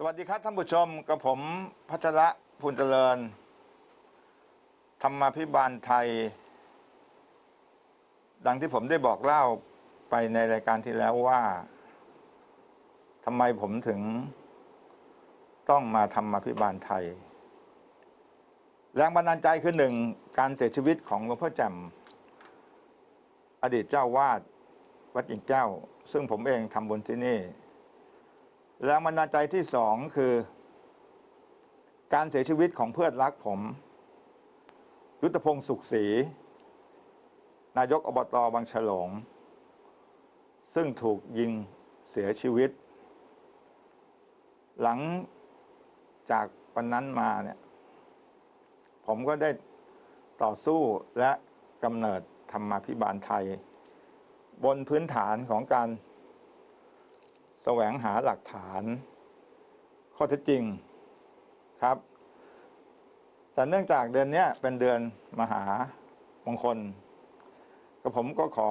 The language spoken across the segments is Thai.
สวัสดีครับท่านผู้ชมกับผมพัชระพูนเจริญ ธรรมาภิบาลไทย ดังที่ผมได้บอกเล่าไปในรายการที่แล้วว่าทำไมผมถึง ต้องมาธรรมาภิบาลไทย แรงบันดาลใจคือหนึ่งการเสียชีวิตของหลวงพ่อแจ่มอดีตเจ้าวาดวัดกิ่งแก้ว ซึ่งผมเองทำบุญที่นี่ แรงบันดาลใจที่สองคือ การเสียชีวิตของเพื่อนรักผม ยุทธพงศ์สุขศรีนายกอบตบางฉลง ซึ่งถูกยิงเสียชีวิต หลังจากวันนั้นมาเนี่ยผมก็ได้ต่อสู้และกำเนิดธรรมาภิบาลไทย บนพื้นฐานของการ แสวงหาหลักฐาน ข้อเท็จจริงครับ แต่เนื่องจากเดือนนี้เป็นเดือนมหามงคลก็ผมก็ขอ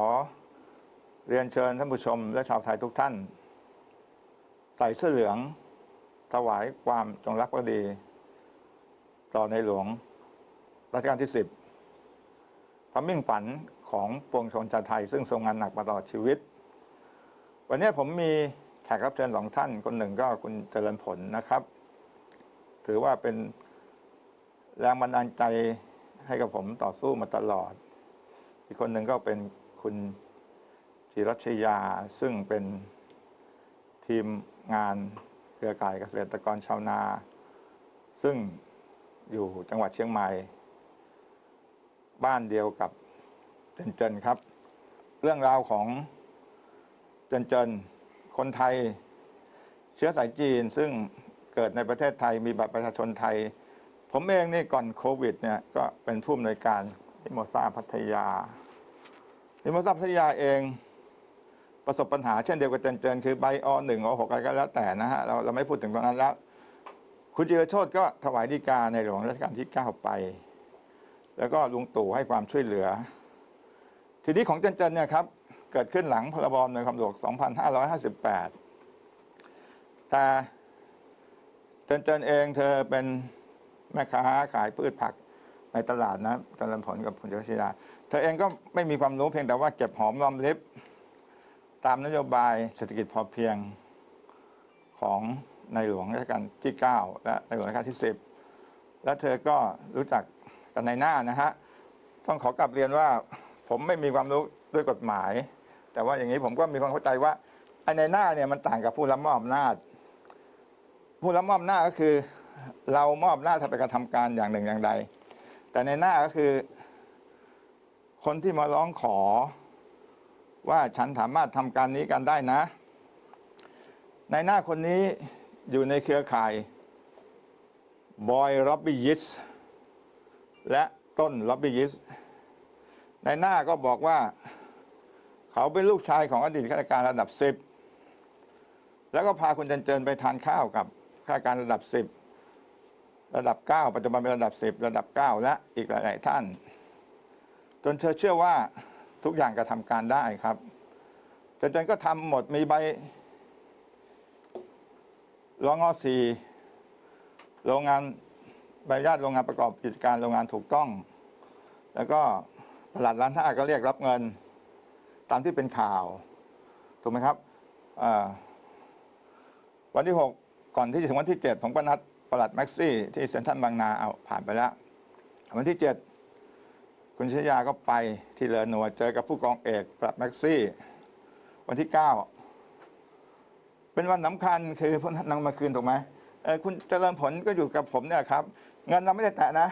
เรียนเชิญท่านผู้ชมและชาวไทยทุกท่าน ใส่เสื้อเหลือง ถวายความจงรักภักดี ต่อในหลวงรัชกาลที่สิบพระมิ่งฝันของปวงชนชาวไทย ซึ่งทรงงานหนักมาตลอดชีวิต วันนี้ผมมี แขกรับเชิญสองท่านคนหนึ่งก็คุณเจริญผลนะครับ ถือว่าเป็นแรงบันดาลใจให้กับผมต่อสู้มาตลอด อีกคนหนึ่งก็เป็นคุณธีรัชยาซึ่งเป็นทีมงานเครือข่ายเกษตรกรชาวนา ซึ่งอยู่จังหวัดเชียงใหม่ บ้านเดียวกับเจนเจนครับ เรื่องราวของเจนเจน คนไทย เชื้อสายจีนซึ่งเกิดในประเทศไทยมีบัตรประชาชนไทย ผมเองนี่ก่อนโควิดเนี่ยก็เป็นผู้อำนวยการนิโมซาพัทยานิโมซาพัทยาเองประสบปัญหาเช่นเดียวกับเจนเจนคือใบอหนึ่งอหกอะไรก็แล้วแต่นะฮะเราเราไม่พูดถึงตรงนั้นแล้ว คุณจิรโชตก็ถวายดีกาในหลวงรัชกาลที่9ไป แล้วก็ลุงตู่ให้ความช่วยเหลือ ทีนี้ของเจนเจนเนี่ยครับ กิดขึ้นหลังพรบในความหลวง2558 แต่เจนเจนเองเธอเป็นแม่ค้าขายพืชผักในตลาดนะตลาดผลกับคุณเจริญาเธอเองก็ไม่มีความรู้เพียงแต่ว่าเก็บหอมรอมริบตามนโยบายเศรษฐกิจพอเพียงของในหลวงรัชกาลที่ 9 และในหลวงรัชกาลที่ 10 และเธอก็รู้จักกันในหน้านะฮะ ต้องขอกลับเรียนว่าผมไม่มีความรู้ด้วยกฎหมาย แต่ว่าอย่างนี้ผมก็มีความเข้าใจว่าไอ้ในหน้าเนี่ยมันต่างกับผู้รับมอบอำนาจ ผู้รับมอบอำนาจก็คือ เรามอบอำนาจให้ไปกระทำการอย่างหนึ่งอย่างใด แต่ในหน้าก็คือ คนที่มาร้องขอ ว่าฉันสามารถทำการนี้กันได้นะ ในหน้าคนนี้อยู่ในเครือข่ายบอยล็อบบี้ยิสและต้นล็อบบี้ยิสในหน้าก็บอกว่า เขาเป็นลูกชายของอดีตข้าราชการระดับสิบแล้วก็พาคุณเจนเจนไปทานข้าวกับข้าราชการระดับสิบระดับเก้าปัจจุบันเป็นระดับสิบระดับเก้าและอีกหลาย ๆ ท่าน จนเธอเชื่อว่าทุกอย่างกระทำการได้ครับเจนเจนก็ทำหมดมีใบรองอสี่โรงงานใบอนุญาตโรงงานประกอบกิจการโรงงานถูกต้อง แล้วก็ตลาดร้านท่าก็เรียกรับเงิน ตามที่เป็นข่าวถูกไหมครับอ่าวันที่หกก่อนที่จะถึงวันที่เจ็ดผมก็นัดประหลัดแม็กซี่ที่เซ็นทรัลบางนาเอาผ่านไปแล้ว วันที่เจ็ดคุณชยาก็ไปที่เรือหนัวเจอกับผู้กองเอกประหลัดแม็กซี่ วันที่เก้าเป็นวันสำคัญคือพวกนั้นนำมาคืนถูกไหมเออคุณเจริญผลก็อยู่กับผมเนี่ยครับ เงินเราไม่ได้แตะนะ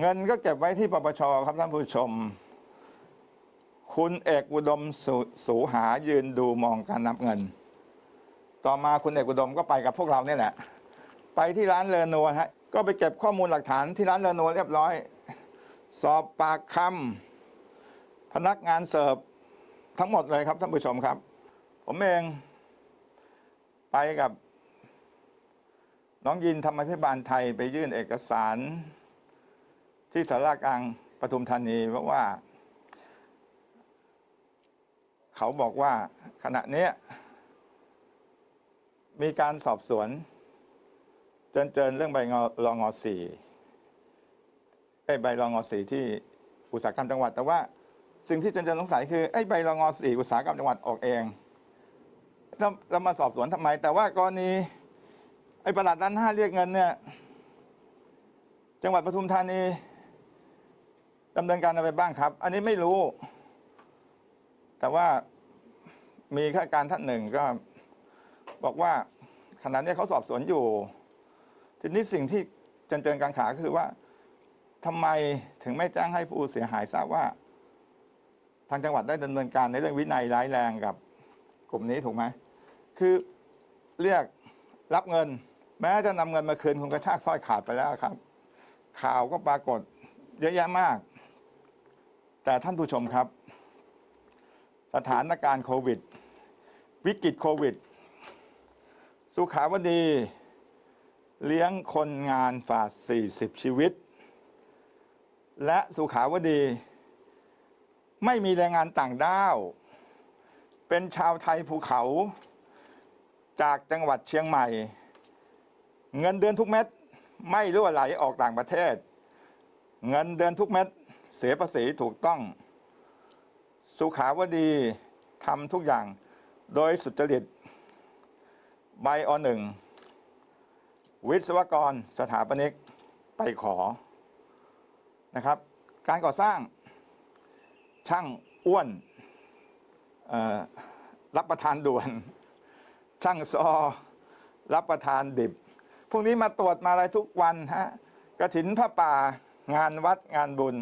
เงินก็เก็บไว้ที่ปปชครับท่านผู้ชม คุณเอกอุดมสสูหายืนดูมองการนับเงิน ต่อมาคุณเอกอุดมก็ไปกับพวกเราเนี่ยแหละ ไปที่ร้านเลอนัวฮะก็ไปเก็บข้อมูลหลักฐานที่ร้านเลอนัวเรียบร้อย สอบปากคำพนักงานเสิร์ฟทั้งหมดเลยครับท่านผู้ชมครับ ผมเองไปกับ น้องยินธรรมพิบาลไทยไปยื่นเอกสาร ที่สารากลางปทุมธานีเพราะว่า เขาบอกว่าขณะนี้มีการสอบสวน เจนเจนเรื่องใบงอรองอสี่ไอ้ใบรองอสี่ที่อุตสาหกรรมจังหวัด แต่ว่าสิ่งที่เจนเจนสงสัยคือไอ้ใบรองอสี่อุตสาหกรรมจังหวัดออกเองเราเรามาสอบสวนทำไม แต่ว่ากรณีไอ้ประหลัดด้านห้าเรียกเงินเนี่ยจังหวัดปทุมธานีดำเนินการอะไรบ้างครับ อันนี้ไม่รู้ แต่ว่า มีข้าราชการท่านหนึ่งก็บอกว่าขณะนี้เขาสอบสวนอยู่ ทีนี้สิ่งที่เจนเจนการขาก็คือว่าทำไมถึงไม่แจ้งให้ผู้เสียหายทราบว่า ทางจังหวัดได้ดำเนินการในเรื่องวินัยร้ายแรงกับกลุ่มนี้ถูกไหมคือเรียกรับเงิน แม้จะนำเงินมาคืนคุณกระชากสร้อยขาดไปแล้วครับ ข่าวก็ปรากฏเยอะแยะมาก แต่ท่านผู้ชมครับ สถานการณ์โควิด วิกฤตโควิด สุขาวดี เลี้ยงคนงานฝาด 40 ชีวิต และสุขาวดี ไม่มีแรงงานต่างด้าว เป็นชาวไทยภูเขา จากจังหวัดเชียงใหม่ เงินเดือนทุกเม็ดไม่รั่วไหลออกต่างประเทศ เงินเดือนทุกเม็ดเสียภาษีถูกต้อง สุขาวดีทำทุกอย่าง โดยสุจริตใบอหนึ่งวิศวกรสถาปนิกไปขอนะครับ การก่อสร้างช่างอ้วนรับประทานด่วน ช่างซอ รับประทานดิบ พวกนี้มาตรวจมาอะไรทุกวันฮะกระถินพระป่างานวัดงานบุญ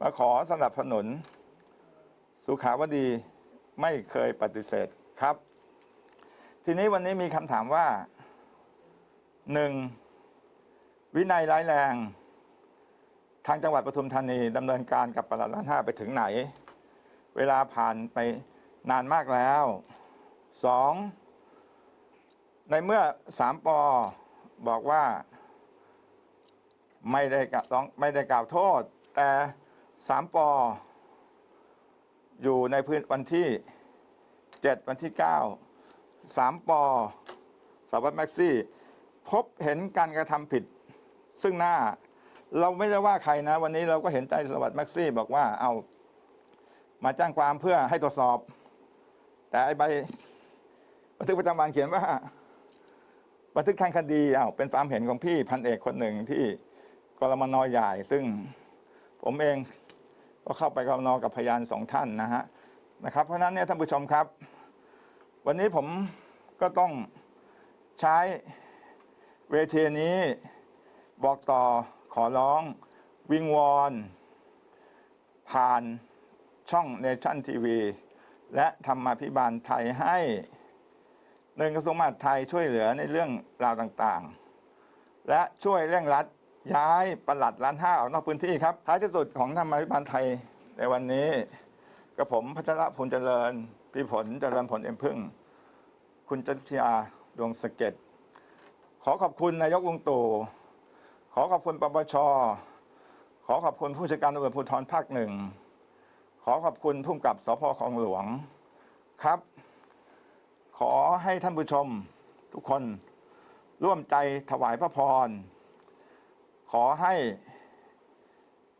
มาขอสนับสนุน สุขาวดี ไม่เคยปฏิเสธครับ ทีนี้วันนี้มีคำถามว่าหนึ่งวินัยร้ายแรง ทางจังหวัดปทุมธานีดำเนินการกับประหลัดล้านห้าไปถึงไหน เวลาผ่านไปนานมากแล้วสองในเมื่อสามปอบอกว่าไม่ได้กล่าวไม่ได้กล่าวโทษ แต่สามปอ อยู่ในพื้นวันที่เจ็ดวันที่เก้าสามปอสารวัตรแม็กซี่ พบเห็นการกระทำผิด ซึ่งหน้าเราไม่ได้ว่าใครนะ วันนี้เราก็เห็นใจสารวัตรแม็กซี่ บอกว่าเอามาแจ้งความเพื่อให้ตรวจสอบ แต่ไอ้ใบบันทึกประจำวันเขียนว่า บันทึกทางคดีเอาวเป็นความเห็นของพี่พันเอกคนหนึ่งที่กรมนใหญ่ ซึ่งผมเอง ก็เข้าไปกรมนกับพยานสองท่านนะฮะนะครับ เพราะฉะนั้นเนี่ยท่านผู้ชมครับ วันนี้ผมก็ต้องใช้เวทีนี้บอกต่อขอร้องวิงวอนผ่านช่องเนชั่นทีวีและธรรมาภิบาลไทยให้หนึ่งกระทรวงมหาดไทยช่วยเหลือในเรื่องราวต่างๆ และช่วยเร่งรัด ย้ายประหลัดล้านห้าออกนอกพื้นที่ครับ ท้ายที่สุดของธรรมาภิบาลไทยในวันนี้กับผมพัชระพลเจริญพี่ผลเจริญผลเอ็มพึ่ง คุณจันทยาดวงสเก็ดขอขอบคุณนายกลุงตู่ขอขอบคุณปปช ขอขอบคุณผู้จัดการตำรวจภูธรภาคหนึ่ง ขอขอบคุณผู้กำกับสพคลองหลวงครับ ขอให้ท่านผู้ชมทุกคนร่วมใจถวายพระพร ขอให้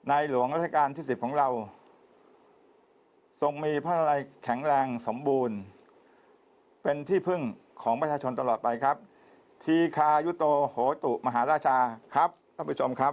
ในหลวงรัชกาลที่สิบของเรา ทรงมีพระอะไรแข็งแรงสมบูรณ์ เป็นที่พึ่งของประชาชนตลอดไปครับ ทีคายุโตโหตุมหาราชาครับท่านผู้ชมครับ